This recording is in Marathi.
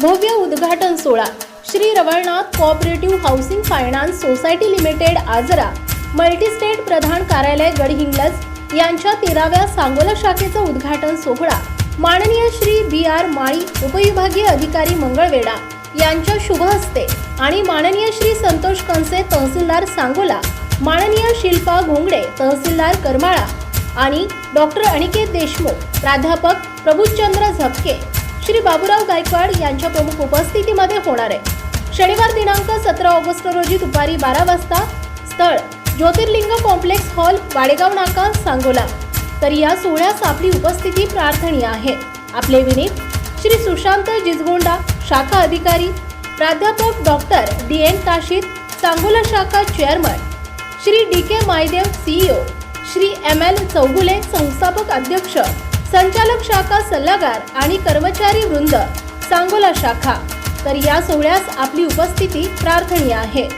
भव्य उद्घाटन सोहळा. Shri Ravalnath cooperative housing finance society limited Ajara. Multistate प्रधान कार्यालय गडहिंग्लज यांच्या तेराव्या सांगोला शाखेचा उद्घाटन सोहळा. माननीय श्री बी आर माळी उपविभागीय अधिकारी मंगळवेढा यांच्या शुभ हस्ते आणि माननीय श्री संतोष कंसे तहसीलदार सांगोला माननीय शिल्पा घोंगडे तहसीलदार करमाळा आणि डॉक्टर अनिकेत देशमुख प्राध्यापक प्रभुचंद्र झपके श्री बाबूराव गायकवाड यांच्या प्रमुख उपस्थितीमध्ये होणार आहे. शनिवार दिनांक सतरा ऑगस्ट रोजी दुपारी बारा वाजता स्थळ ज्योतिर्लिंग कॉम्प्लेक्स हॉल वाडेगाव नाका सांगोला. तर या सोहळ्यास आपली उपस्थिती प्रार्थनीय आहे. आपले विनीत श्री सुशांत जिजगोंडा शाखा अधिकारी प्राध्यापक doctor D N Kashid Sangola शाखा chairman Shri D K Maydev CEO Shri M L Chougule संस्थापक अध्यक्ष संचालक शाखा सल्लागार आणि कर्मचारी वृंद सांगोला शाखा. तर या सोहळ्यास आपली उपस्थिती प्रार्थनीय आहे.